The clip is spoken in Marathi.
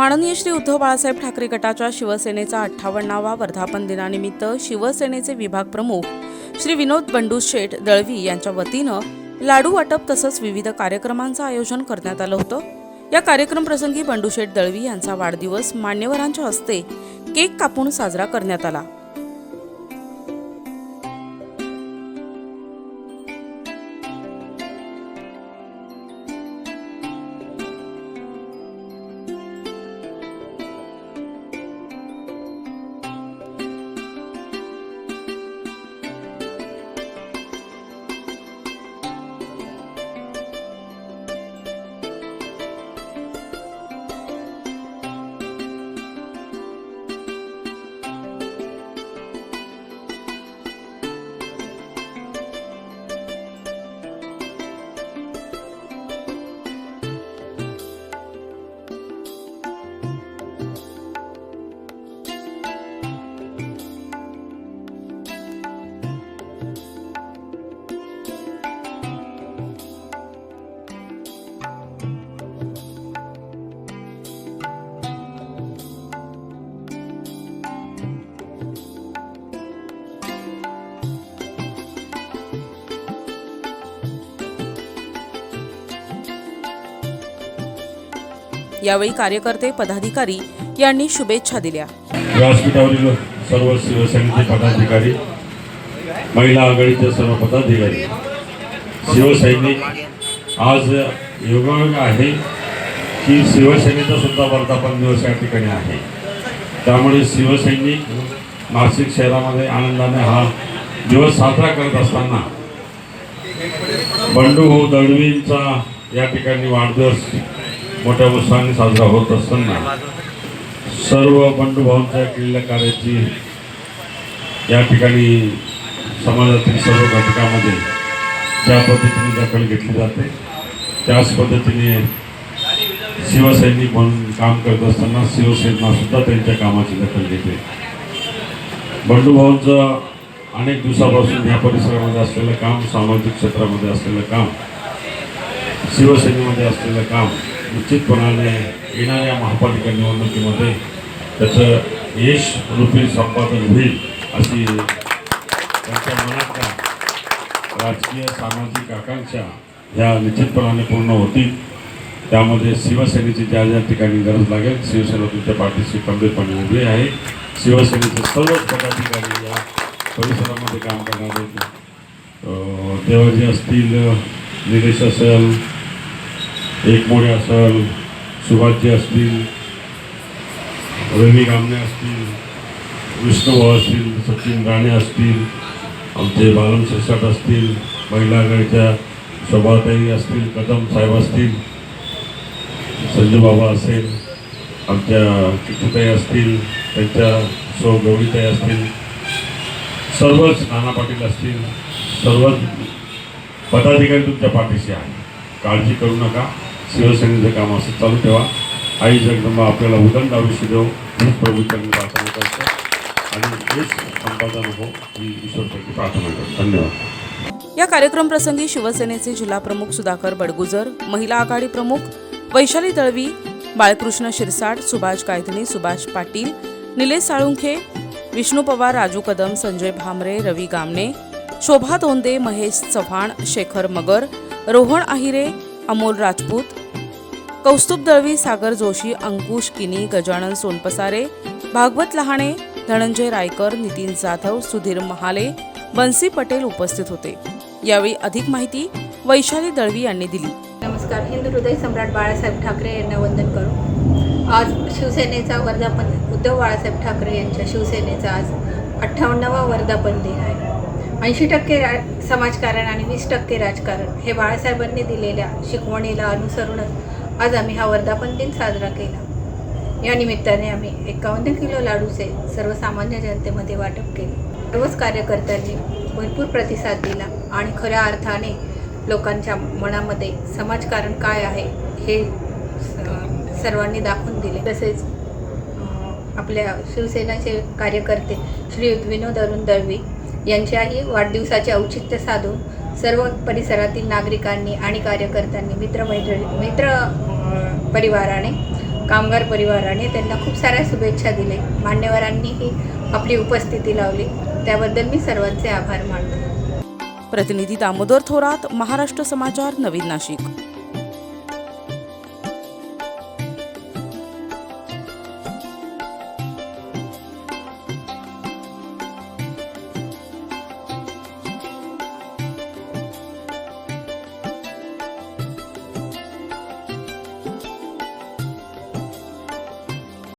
माननीय श्री उद्धव बाळासाहेब ठाकरे गटाच्या शिवसेनेचा अठ्ठावन्नावा वर्धापन दिनानिमित्त शिवसेनेचे विभाग प्रमुख श्री विनोद बंडू शेठ दळवी यांच्या वतीनं लाडू वाटप तसंच विविध कार्यक्रमांचं आयोजन करण्यात आलं होतं. या कार्यक्रम प्रसंगी बंडू शेठ दळवी यांचा वाढदिवस मान्यवरांच्या हस्ते केक कापून साजरा करण्यात आला. यावेळी कार्यकर्ते पदाधिकारी यांनी शुभेच्छा दिल्या. व्यासपीठावरील सर्व शिवसेनेचे पदाधिकारी महिला आघाडीचे सर्व पदाधिकारी शिवसैनिक आज योगायोग आहे की शिवसेनेचा सुद्धा वर्धापन दिवस या ठिकाणी आहे. त्यामुळे शिवसैनिक नाशिक शहरामध्ये आनंदाने हा दिवस साजरा करत असताना बंडू हो दळवींचा या ठिकाणी वाढदिवस मोठ्या उत्साहाने साजरा होत असताना सर्व बंधुभावांच्या केलेल्या कार्याची या ठिकाणी समाजातील सर्व घटकामध्ये ज्या पद्धतीने दखल घेतली जाते त्याच पद्धतीने शिवसैनिक म्हणून काम करत असताना शिवसेनासुद्धा त्यांच्या कामाची दखल घेते. बंधुभावांचं अनेक दिवसापासून या परिसरामध्ये असलेलं काम सामाजिक क्षेत्रामध्ये असलेलं काम शिवसेनेमध्ये असलेलं काम निश्चितपणाने येणाऱ्या महापालिका निवडणुकीमध्ये त्याचं यश रूपी संपादन होईल अशी त्यांच्या मनातल्या राजकीय सामाजिक आकांक्षा ह्या निश्चितपणाने पूर्ण होतील. त्यामध्ये शिवसेनेची ज्या ज्या ठिकाणी गरज लागेल शिवसेना तुमच्या पाठीशी खंबीरपणे उभी आहे. शिवसेनेचे सर्वच पदाधिकारी या परिसरामध्ये काम करणारे अं, देवाजी असतील निलेश असेल एकमोडे असेल सुभाषजी असतील रवी गामणे असतील विष्णुभाऊ असतील सचिन राणे असतील आमचे बालम शिरसाट असतील महिला आघाडीच्या शोभाताई असतील कदम साहेब असतील संजू बाबा असेल आमच्या किटूताई असतील त्यांच्या सौ गौरीताई असतील सर्वच नाना पाटील असतील सर्वच पदाधिकारी तुमच्या पाठीशी आहे काळजी करू नका. शिवसेनेचं काम असं चालू ठेवा. आई जगदंबा आपल्याला उदंड आयुष्य देऊ हीच प्रभूचरणी प्रार्थना करतो आणि हेच संपादन हो ही ईश्वरपैकी प्रार्थना करतो. धन्यवाद. या कार्यक्रम प्रसंगी शिवसेनेचे जिल्हा प्रमुख सुधाकर बडगुजर महिला आघाडी प्रमुख वैशाली दळवी बाळकृष्ण शिरसाट सुभाष गायधनी सुभाष पाटील निलेश साळुंखे विष्णू पवार राजू कदम संजय भामरे रवी गामणे शोभा तोंदे महेश चव्हाण शेखर मगर रोहण आहिरे अमोल राजपूत कौस्तुभ दळवी सागर जोशी अंकुश किनी गजानन सोनपसारे भागवत लहाणे धनंजय रायकर नितीन जाधव सुधीर महाले बन्सी पटेल उपस्थित होते. यावेळी अधिक माहिती वैशाली दळवी यांनी दिली. नमस्कार. हिंदू हृदय सम्राट बाळासाहेब ठाकरे यांना वंदन करू. आज शिवसेनेचा वर्धापन उद्धव बाळासाहेब ठाकरे यांच्या शिवसेनेचा आज अठ्ठावन्नावा वर्धापन दिन आहे. ऐंशी टक्के रा समाजकारण आणि वीस टक्के राजकारण हे बाळासाहेबांनी दिलेल्या शिकवणीला अनुसरूनच आज आम्ही हा वर्धापन दिन साजरा केला. या निमित्ताने आम्ही एकावन्न किलो लाडूचे सर्वसामान्य जनतेमध्ये वाटप केले. सर्वच कार्यकर्त्यांनी भरपूर प्रतिसाद दिला आणि खऱ्या अर्थाने लोकांच्या मनामध्ये समाजकारण काय आहे हे स- सर्वांनी दाखवून दिले. तसेच आपल्या शिवसेनाचे कार्यकर्ते श्रीयुत विनोद अरुण दळवी यांच्याही वाढदिवसाचे औचित्य साधून सर्व परिसरातील नागरिकांनी आणि कार्यकर्त्यांनी मित्रमैत्री मित्र परिवाराने कामगार परिवाराने त्यांना खूप साऱ्या शुभेच्छा दिले मान्यवरांनीही आपली उपस्थिती लावली. त्याबद्दल मी सर्वांचे आभार मानते. प्रतिनिधी दामोदर थोरात महाराष्ट्र समाचार नवीन नाशिक.